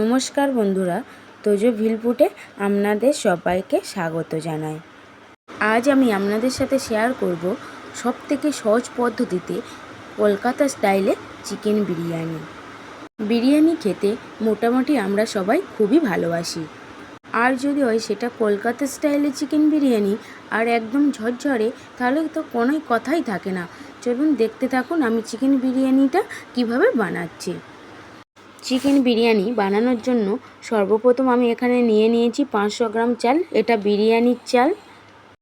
নমস্কার বন্ধুরা, তোজো ভিলপুটে আপনাদের সবাইকে স্বাগত জানাই। আজ আমি আপনাদের সাথে শেয়ার করব সব থেকে সহজ পদ্ধতিতে কলকাতা স্টাইলে চিকেন বিরিয়ানি। বিরিয়ানি খেতে মোটামুটি আমরা সবাই খুবই ভালোবাসি। আর যদি হয় সেটা কলকাতা স্টাইলে চিকেন বিরিয়ানি আর একদম ঝরঝরে, তাহলে তো কোনোই কথাই থাকে না। চলুন দেখতে থাকুন আমি চিকেন বিরিয়ানিটা কীভাবে বানাচ্ছি। চিকেন বিরিয়ানি বানানোর জন্য সর্বপ্রথম আমি এখানে নিয়ে নিয়েছি পাঁচশো গ্রাম চাল, এটা বিরিয়ানির চাল।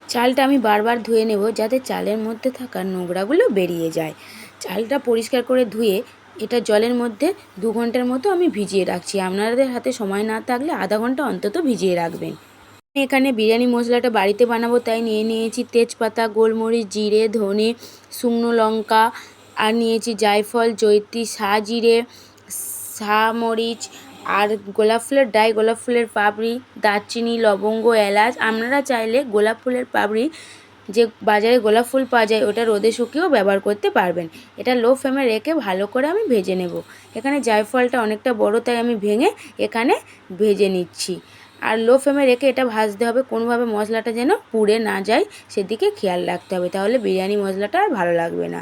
চালটা আমি বারবার ধুয়ে নেব যাতে চালের মধ্যে থাকা নোংরাগুলো বেরিয়ে যায়। চালটা পরিষ্কার করে ধুয়ে এটা জলের মধ্যে দু ঘণ্টার মতো আমি ভিজিয়ে রাখছি। আপনাদের হাতে সময় না থাকলে আধা ঘণ্টা অন্তত ভিজিয়ে রাখবেন। এখানে বিরিয়ানি মশলাটা বাড়িতে বানাবো, তাই নিয়ে নিয়েছি তেজপাতা, গোলমরিচ, জিরে, ধনে, শুকনো লঙ্কা, আর নিয়েছি জায়ফল জৈত্রী সাজিরে মরিচ আর গোলাপ ফুলের ডাই, গোলাপ ফুলের পাপড়ি দারচিনি, লবঙ্গ, এলাচ। আপনারা চাইলে গোলাপ ফুলের পাপড়ি যে বাজারে গোলাপ ফুল পাওয়া যায় ওটা রোদে শুকিয়েও ব্যবহার করতে পারবেন। এটা লো ফ্লেমে রেখে ভালো করে আমি ভেজে নেব। এখানে জায়ফলটা অনেকটা বড়, তাই আমি ভেঙে এখানে ভেজে নিচ্ছি। আর লো ফ্লেমে রেখে এটা ভাজতে হবে কোনোভাবে মশলাটা যেন পুড়ে না যায়, সেদিকে খেয়াল রাখতে হবে। তাহলে বিরিয়ানি মশলাটা আর ভালো লাগবে না।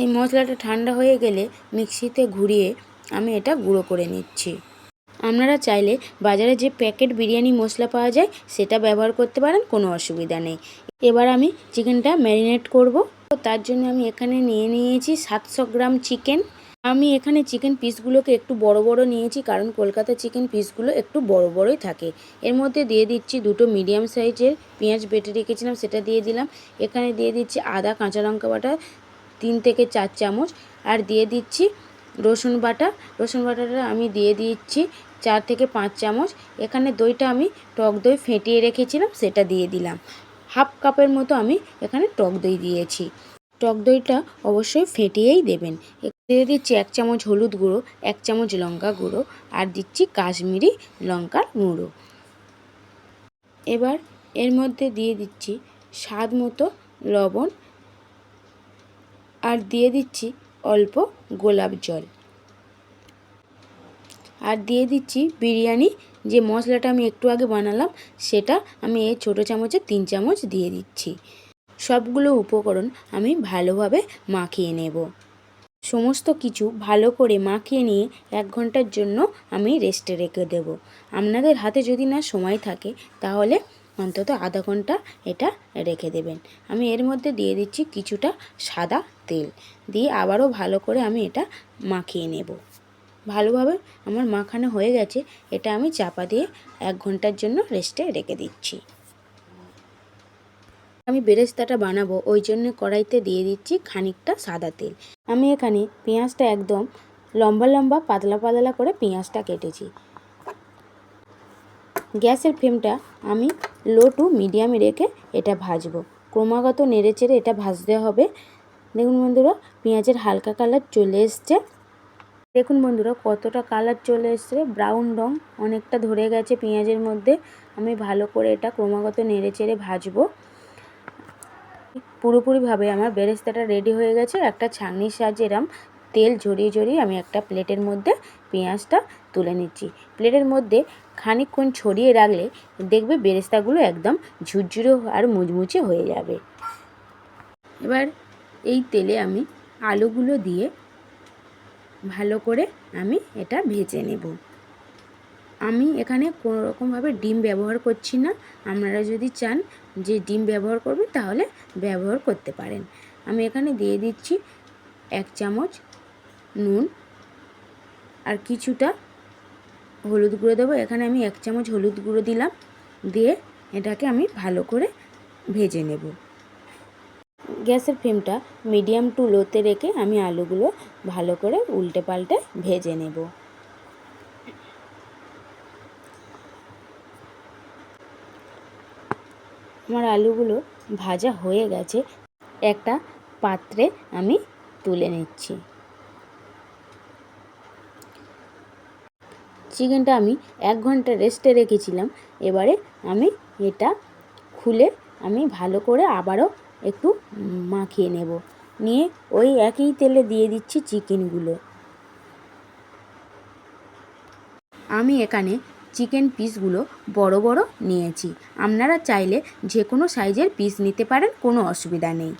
এই মশলাটা ঠান্ডা হয়ে গেলে মিক্সিতে ঘুরিয়ে আমি এটা গুঁড়ো করে নিচ্ছি। আপনারা চাইলে বাজারে যে প্যাকেট বিরিয়ানি মশলা পাওয়া যায়, সেটা ব্যবহার করতে পারেন, কোনো অসুবিধা নেই। এবার আমি চিকেনটা ম্যারিনেট করব। তার জন্য আমি এখানে নিয়ে নিয়েছি সাতশো গ্রাম চিকেন। আমি এখানে চিকেন পিসগুলোকে একটু বড় বড় নিয়েছি, কারণ কলকাতা চিকেন পিসগুলো একটু বড় বড়ই থাকে। এর মধ্যে দিয়ে দিচ্ছি দুটো মিডিয়াম সাইজের পেঁয়াজ বেটে রেখেছিলাম, সেটা দিয়ে দিলাম। এখানে দিয়ে দিচ্ছি আদা, কাঁচা লঙ্কা বাটা, তিন থেকে চার চামচ। আর দিয়ে দিচ্ছি রসুন বাটা। রসুন বাটাটা আমি দিয়ে দিচ্ছি চার থেকে পাঁচ চামচ। এখানে দইটা আমি টক দই ফেটিয়ে রেখেছিলাম, সেটা দিয়ে দিলাম। হাফ কাপের মতো আমি এখানে টক দই দিয়েছি। টক দইটা অবশ্যই ফেটিয়েই দেবেন। দিয়ে দিচ্ছি এক চামচ হলুদ গুঁড়ো, এক চামচ লঙ্কা গুঁড়ো আর দিচ্ছি কাশ্মীরি লঙ্কার গুঁড়ো। এবার এর মধ্যে দিয়ে দিচ্ছি স্বাদ মতো লবণ। আর দিয়ে দিচ্ছি অল্প গোলাপ জল। আর দিয়ে দিচ্ছি বিরিয়ানি। যে মশলাটা আমি একটু আগে বানালাম, সেটা আমি এই ছোটো চামচে তিন চামচ দিয়ে দিচ্ছি। সবগুলো উপকরণ আমি ভালোভাবে মাখিয়ে নেব। সমস্ত কিছু ভালো করে মাখিয়ে নিয়ে এক ঘণ্টার জন্য আমি রেস্টে রেখে দেব। আপনাদের হাতে যদি না সময় থাকে, তাহলে অন্তত আধা ঘণ্টা এটা রেখে দেবেন। আমি এর মধ্যে দিয়ে দিচ্ছি কিছুটা সাদা তেল। দিয়ে আবারও ভালো করে আমি এটা মাখিয়ে নেব। ভালোভাবে আমার মাখানো হয়ে গেছে, এটা আমি চাপা দিয়ে এক ঘণ্টার জন্য রেস্টে রেখে দিচ্ছি। আমি বেরেস্তাটা বানাবো, ওই জন্য কড়াইতে দিয়ে দিচ্ছি খানিকটা সাদা তেল। আমি এখানে পেঁয়াজটা একদম লম্বা লম্বা, পাতলা পাতলা করে পেঁয়াজটা কেটেছি। গ্যাসের ফ্লেমটা আমি লো টু মিডিয়ামে রেখে এটা ভাজবো। ক্রমাগত নেড়ে চেড়ে এটা ভাজতে হবে। দেখুন বন্ধুরা, পেঁয়াজের হালকা কালার চলে এসছে। দেখুন বন্ধুরা, কতটা কালার চলে এসছে। ব্রাউন রং অনেকটা ধরে গেছে পেঁয়াজের মধ্যে। আমি ভালো করে এটা ক্রমাগত নেড়ে চেড়ে ভাজবো। পুরোপুরিভাবে আমার বেরেস্তাটা রেডি হয়ে গেছে। একটা ছাঁকনির সাহায্যে এরম তেল ঝরিয়ে ঝরিয়ে আমি একটা প্লেটের মধ্যে পেঁয়াজটা তুলে নিচ্ছি। প্লেটের মধ্যে খানিকক্ষণ ছড়িয়ে রাখলে দেখবে বেরেস্তাগুলো একদম ঝুরঝুরে আর মুচমুচে হয়ে যাবে। এবার এই তেলে আমি আলুগুলো দিয়ে ভালো করে আমি এটা ভেজে নেব। আমি এখানে কোনো রকমভাবে ডিম ব্যবহার করছি না। আপনারা যদি চান যে ডিম ব্যবহার করবেন তাহলে ব্যবহার করতে পারেন। আমি এখানে দিয়ে দিচ্ছি এক চামচ নুন আর কিছুটা হলুদ গুঁড়ো দেবো। এখানে আমি এক চামচ হলুদ গুঁড়ো দিলাম। দিয়ে এটাকে আমি ভালো করে ভেজে নেব। গ্যাসের ফ্লেমটা মিডিয়াম টু লোতে রেখে আমি আলুগুলো ভালো করে উল্টে পাল্টে ভেজে নেব। আমার আলুগুলো ভাজা হয়ে গেছে। একটা পাত্রে আমি তুলে নিচ্ছি। চিকেনটা আমি এক ঘণ্টা রেস্টে রেখেছিলাম। এবারে আমি এটা খুলে আমি ভালো করে আবারও একটু মাখিয়ে নেব। নিয়ে ওই একই তেলে দিয়ে দিচ্ছি চিকেনগুলো। আমি এখানে চিকেন পিসগুলো বড় বড় নিয়েছি। আপনারা চাইলে যে কোনো সাইজের পিস নিতে পারেন, কোনো অসুবিধা নেই।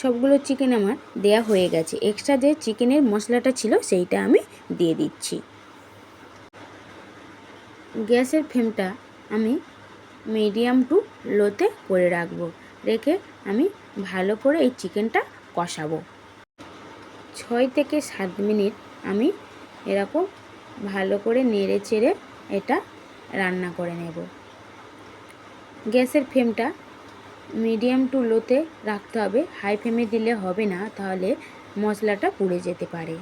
সবগুলো চিকেন আমার দেয়া হয়ে গেছে। এক্সট্রা যে চিকেনের মশলাটা ছিল, সেইটা আমি দিয়ে দিচ্ছি। গ্যাসের ফ্লেমটা আমি মিডিয়াম টু লোতে করে রাখব। রেখে আমি ভালো করে এই চিকেনটা কষাবো। ছয় থেকে সাত মিনিট আমি এরকম ভালো করে নেড়ে চেড়ে এটা রান্না করে নেব। গ্যাসের ফ্লেমটা মিডিয়াম টু লোতে রাখতে হবে। হাই ফ্লেমে দিলে হবে না, তাহলে মশলাটা পুড়ে যেতে পারে।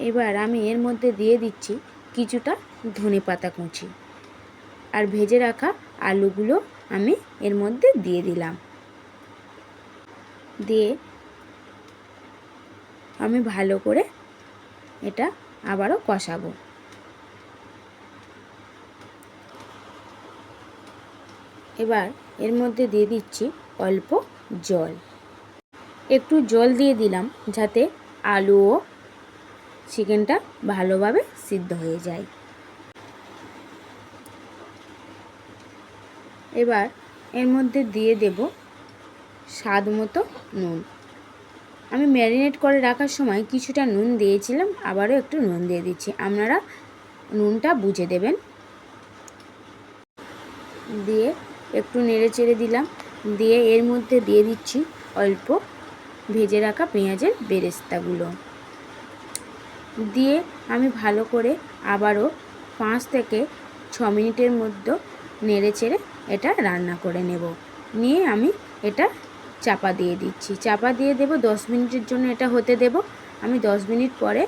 এবার আমি এর মধ্যে দিয়ে দিচ্ছি কিছুটা ধনে পাতা কুচি। আর ভেজে রাখা আলুগুলো আমি এর মধ্যে দিয়ে দিলাম। দিয়ে আমি ভালো করে এটা আবারও কষাবো। এবার এর মধ্যে দিয়ে দিচ্ছি অল্প জল। একটু জল দিয়ে দিলাম যাতে আলু ও চিকেনটা ভালোভাবে সিদ্ধ হয়ে যায়। এবার এর মধ্যে দিয়ে দেব স্বাদ মতো নুন। আমি ম্যারিনেট করে রাখার সময় কিছুটা নুন দিয়েছিলাম, আবারও একটু নুন দিয়ে দিচ্ছি। আপনারা নুনটা বুঝে দেবেন। দিয়ে একটু নেড়ে চেড়ে দিলাম। দিয়ে এর মধ্যে দিয়ে দিচ্ছি অল্প ভেজে রাখা পেঁয়াজের বেরেস্তাগুলো। দিয়ে আমি ভালো করে আবারও পাঁচ থেকে ছ মিনিটের মধ্যে নেড়ে চেড়ে এটা রান্না করে নেব। নিয়ে আমি এটা চাপা দিয়ে দিচ্ছি। চাপা দিয়ে দেব, দশ মিনিটের জন্য এটা হতে দেব। আমি দশ মিনিট পরে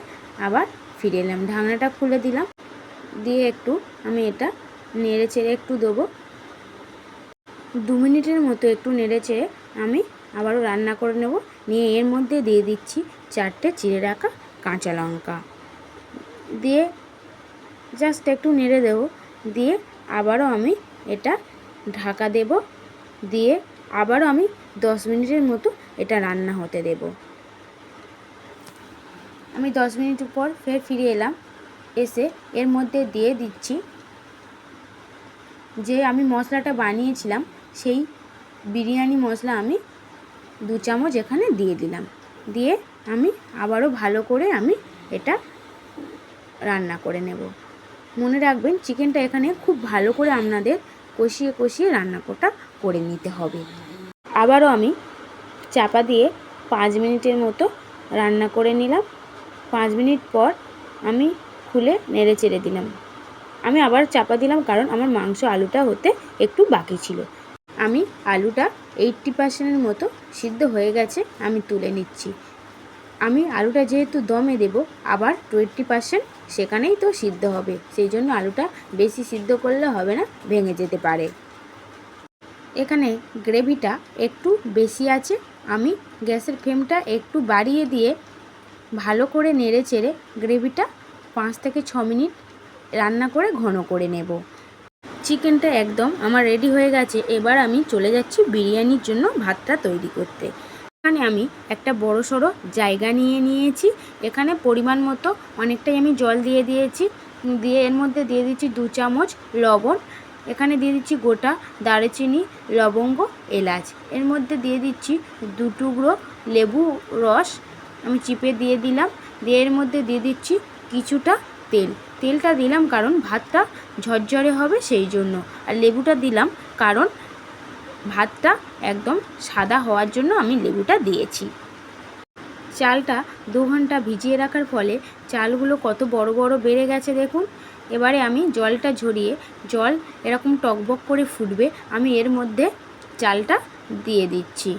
আবার ফিরে এলাম, ঢাকনাটা খুলে দিলাম। দিয়ে একটু আমি এটা নেড়ে চেড়ে একটু দেবো। দু মিনিটের মতো একটু নেড়ে চেড়ে আমি আবারও রান্না করে নেব। নিয়ে এর মধ্যে দিয়ে দিচ্ছি চারটে চিড়ে রাখা কাঁচা লঙ্কা দিয়ে জাস্ট একটু নেড়ে দেবো। দিয়ে আবারও আমি এটা ঢাকা দেব। দিয়ে আবারও আমি দশ মিনিটের মতো এটা রান্না হতে দেব। আমি দশ মিনিট পর ফের ফিরে এলাম। এসে এর মধ্যে দিয়ে দিচ্ছি যে আমি মশলাটা বানিয়েছিলাম, সেই বিরিয়ানি মশলা আমি দু চামচ এখানে দিয়ে দিলাম। দিয়ে আমি আবারও ভালো করে আমি এটা রান্না করে নেব। মনে রাখবেন, চিকেনটা এখানে খুব ভালো করে আপনাদের কষিয়ে কষিয়ে রান্নাটা করে নিতে হবে। আবারও আমি চাপা দিয়ে পাঁচ মিনিটের মতো রান্না করে নিলাম। পাঁচ মিনিট পর আমি খুলে নেড়ে চেড়ে দিলাম। আমি আবার চাপা দিলাম কারণ আমার মাংস আলুটা হতে একটু বাকি ছিল। আমি আলুটা এইট্টি পার্সেন্টের মতো সিদ্ধ হয়ে গেছে, আমি তুলে নিচ্ছি। আমি আলুটা যেহেতু দমে দেব, আবার টোয়েন্টি পার্সেন্ট সেখানেই তো সিদ্ধ হবে। সেই জন্য আলুটা বেশি সিদ্ধ করলে হবে না, ভেঙে যেতে পারে। এখানে গ্রেভিটা একটু বেশি আছে। আমি গ্যাসের ফ্লেমটা একটু বাড়িয়ে দিয়ে ভালো করে নেড়ে চেড়ে গ্রেভিটা পাঁচ থেকে ছ মিনিট রান্না করে ঘন করে নেব। চিকেনটা একদম আমার রেডি হয়ে গেছে। এবার আমি চলে যাচ্ছি বিরিয়ানির জন্য ভাতটা তৈরি করতে। এখানে আমি একটা বড় সড়ো জায়গা নিয়ে নিয়েছি। এখানে পরিমাণ মতো অনেকটাই আমি জল দিয়ে দিয়েছি। দিয়ে এর মধ্যে দিয়ে দিচ্ছি দু চামচ লবণ। এখানে দিয়ে দিচ্ছি গোটা দারচিনি, লবঙ্গ, এলাচ। এর মধ্যে দিয়ে দিচ্ছি দু টুকরো লেবু রস। আমি চিপে দিয়ে দিলাম। দিয়ে এর মধ্যে দিয়ে দিচ্ছি কিছুটা তেল। তেলটা দিলাম কারণ ভাতটা ঝরঝরে হবে সেই জন্য। আর লেবুটা দিলাম কারণ ভাতটা একদম সাদা হওয়ার জন্য আমি লেবুটা দিয়েছি। চালটা দু ঘণ্টা ভিজিয়ে রাখার ফলে চালগুলো কত বড় বড় বেড়ে গেছে দেখুন। এবারে আমি জলটা ঝরিয়ে, জল এরকম টকবক করে ফুটবে, আমি এর মধ্যে চালটা দিয়ে দিচ্ছি।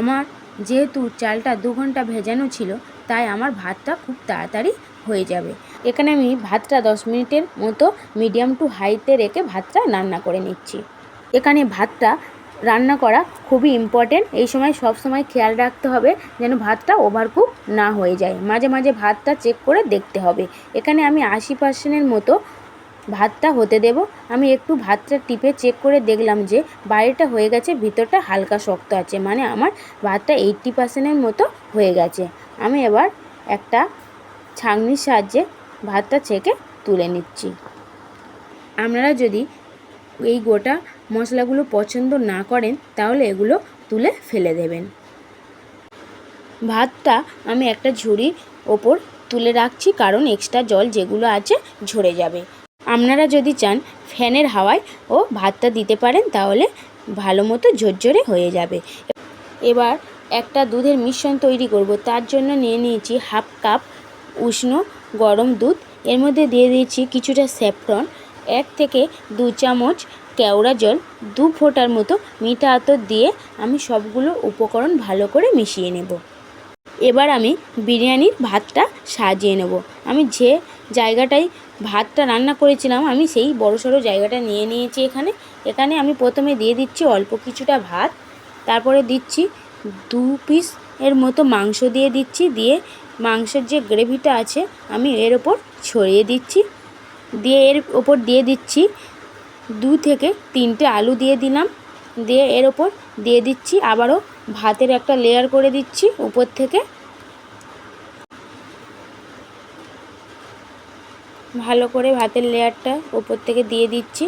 আমার যেহেতু চালটা দু ঘণ্টা ভেজানো ছিল, তাই আমার ভাতটা খুব তাড়াতাড়ি হয়ে যাবে। এখানে আমি ভাতটা দশ মিনিটের মতো মিডিয়াম টু হাইতে রেখে ভাতটা রান্না করে নিচ্ছি। এখানে ভাতটা রান্না করা খুবই ইম্পর্টেন্ট এই সময় সব সময় খেয়াল রাখতে হবে যেন ভাতটা ওভারকুক না হয়ে যায়। মাঝে মাঝে ভাতটা চেক করে দেখতে হবে। এখানে আমি আশি পার্সেন্টের মতো ভাতটা হতে দেব। আমি একটু ভাতটা টিপে চেক করে দেখলাম যে বাইরেটা হয়ে গেছে, ভিতরটা হালকা শক্ত আছে। মানে আমার ভাতটা এইট্টি পার্সেন্টের মতো হয়ে গেছে। আমি এবার একটা ছাঁকনির সাহায্যে ভাতটা ছেঁকে তুলে নিচ্ছি। আপনারা যদি এই গোটা মশলাগুলো পছন্দ না করেন, তাহলে এগুলো তুলে ফেলে দেবেন। ভাতটা আমি একটা ঝুড়ির ওপর তুলে রাখছি, কারণ এক্সট্রা জল যেগুলো আছে ঝরে যাবে। আপনারা যদি চান ফ্যানের হাওয়ায় ও ভাতটা দিতে পারেন, তাহলে ভালো মতো ঝরঝরে হয়ে যাবে। এবার একটা দুধের মিশ্রণ তৈরি করব, তার জন্য নিয়ে নিয়েছি হাফ কাপ উষ্ণ গরম দুধ। এর মধ্যে দিয়ে দিয়েছি কিছুটা স্যাফরন, এক থেকে দু চামচ কেওড়া জল দু ফোঁটার মতো মিঠা আতর দিয়ে আমি সবগুলো উপকরণ ভালো করে মিশিয়ে নেব। এবার আমি বিরিয়ানির ভাতটা সাজিয়ে নেব। আমি যে জায়গাটায় ভাতটা রান্না করেছিলাম, আমি সেই বড়সড় জায়গাটা নিয়ে নিয়েছি এখানে। এখানে আমি প্রথমে দিয়ে দিচ্ছি অল্প কিছুটা ভাত, তারপরে দিচ্ছি দু পিস এর মতো মাংস দিয়ে দিচ্ছি। দিয়ে মাংসের যে গ্রেভিটা আছে, আমি এর ওপর ছড়িয়ে দিচ্ছি। দিয়ে এর ওপর দিয়ে দিচ্ছি দু থেকে তিনটে আলু দিয়ে দিলাম। দিয়ে এর ওপর দিয়ে দিচ্ছি আবারও ভাতের একটা লেয়ার করে দিচ্ছি উপর থেকে। ভালো করে ভাতের লেয়ারটা ওপর থেকে দিয়ে দিচ্ছি।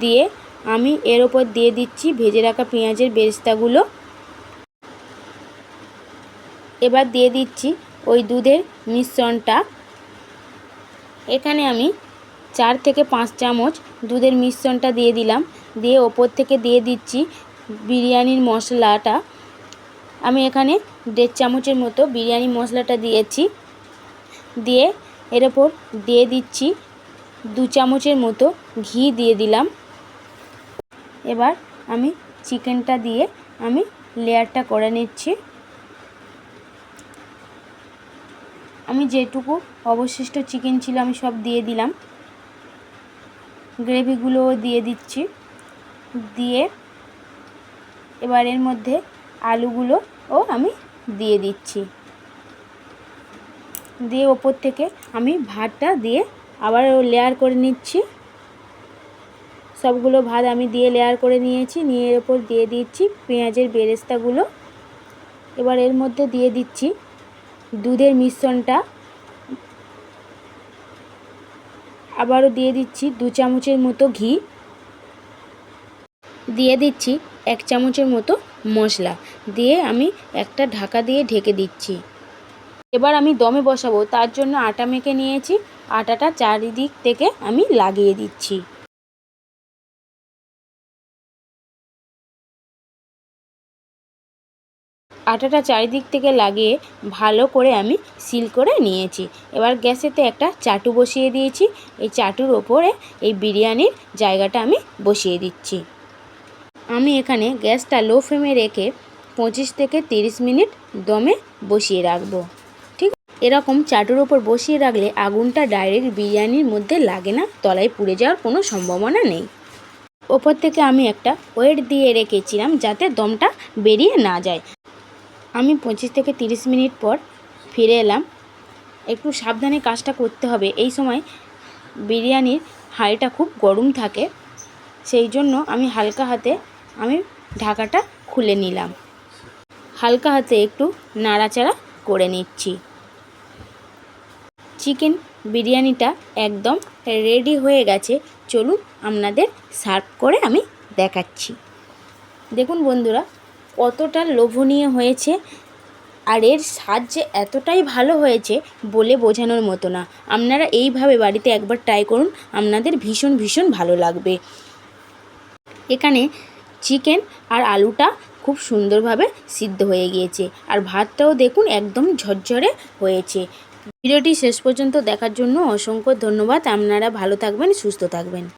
দিয়ে আমি এর ওপর দিয়ে দিচ্ছি ভেজে রাখা পেঁয়াজের বেরেস্তাগুলো। এবার দিয়ে দিচ্ছি ওই দুধের মিশ্রণটা। এখানে আমি চার থেকে পাঁচ চামচ দুধের মিশ্রণটা দিয়ে দিলাম। দিয়ে ওপর থেকে দিয়ে দিচ্ছি বিরিয়ানির মশলাটা। আমি এখানে দেড় চামচের মতো বিরিয়ানি মশলাটা দিয়েছি। দিয়ে এর ওপর দিয়ে দিচ্ছি দু চামচের মতো ঘি দিয়ে দিলাম। এবার আমি চিকেনটা দিয়ে আমি লেয়ারটা করে নিচ্ছি। আমি যেটুকু অবশিষ্ট চিকেন ছিল আমি সব দিয়ে দিলাম। গ্রেভিগুলোও দিয়ে দিচ্ছি। দিয়ে এবার এর মধ্যে আলুগুলোও আমি দিয়ে দিচ্ছি। দিয়ে ওপর থেকে আমি ভাতটা দিয়ে আবার লেয়ার করে নিচ্ছি। সবগুলো ভাত আমি দিয়ে লেয়ার করে নিয়েছি। নিয়ে এর ওপর দিয়ে দিচ্ছি পেঁয়াজের বেরেস্তাগুলো। এবার এর মধ্যে দিয়ে দিচ্ছি দুধের মিশ্রণটা। আবারও দিয়ে দিচ্ছি দু চামচের মতো ঘি। দিয়ে দিচ্ছি এক চামচের মতো মশলা। দিয়ে আমি একটা ঢাকা দিয়ে ঢেকে দিচ্ছি। এবার আমি দমে বসাবো, তার জন্য আটা মেখে নিয়েছি। আটাটা চারিদিক থেকে আমি লাগিয়ে দিচ্ছি। আটাটা চারিদিক থেকে লাগিয়ে ভালো করে আমি সিল করে নিয়েছি। এবার গ্যাসেতে একটা চাটু বসিয়ে দিয়েছি। এই চাটুর ওপরে এই বিরিয়ানির জায়গাটা আমি বসিয়ে দিচ্ছি। আমি এখানে গ্যাসটা লো ফ্লেমে রেখে পঁচিশ থেকে তিরিশ মিনিট দমে বসিয়ে রাখব। ঠিক এরকম চাটুর ওপর বসিয়ে রাখলে আগুনটা ডাইরেক্ট বিরিয়ানির মধ্যে লাগে না, তলায় পুড়ে যাওয়ার কোনো সম্ভাবনা নেই। ওপর থেকে আমি একটা ওয়েট দিয়ে রেখেছিলাম যাতে দমটা বেরিয়ে না যায়। আমি পঁচিশ থেকে তিরিশ মিনিট পর ফিরে এলাম। একটু সাবধানে কাজটা করতে হবে। এই সময় বিরিয়ানির হাঁড়িটা খুব গরম থাকে, সেই জন্য আমি হালকা হাতে আমি ঢাকাটা খুলে নিলাম। হালকা হাতে একটু নাড়াচাড়া করে নিচ্ছি। চিকেন বিরিয়ানিটা একদম রেডি হয়ে গেছে। চলুন আপনাদের সার্ভ করে আমি দেখাচ্ছি। দেখুন বন্ধুরা কতটা লোভনীয় হয়েছে আর এর স্বাদ যে এতটাই ভালো হয়েছে বলে বোঝানোর মতো না। আপনারা এইভাবে বাড়িতে একবার ট্রাই করুন, আপনাদের ভীষণ ভীষণ ভালো লাগবে। এখানে চিকেন আর আলুটা খুব সুন্দরভাবে সিদ্ধ হয়ে গিয়েছে আর ভাতটাও দেখুন একদম ঝরঝরে হয়েছে। ভিডিওটি শেষ পর্যন্ত দেখার জন্য অসংখ্য ধন্যবাদ। আপনারা ভালো থাকবেন, সুস্থ থাকবেন।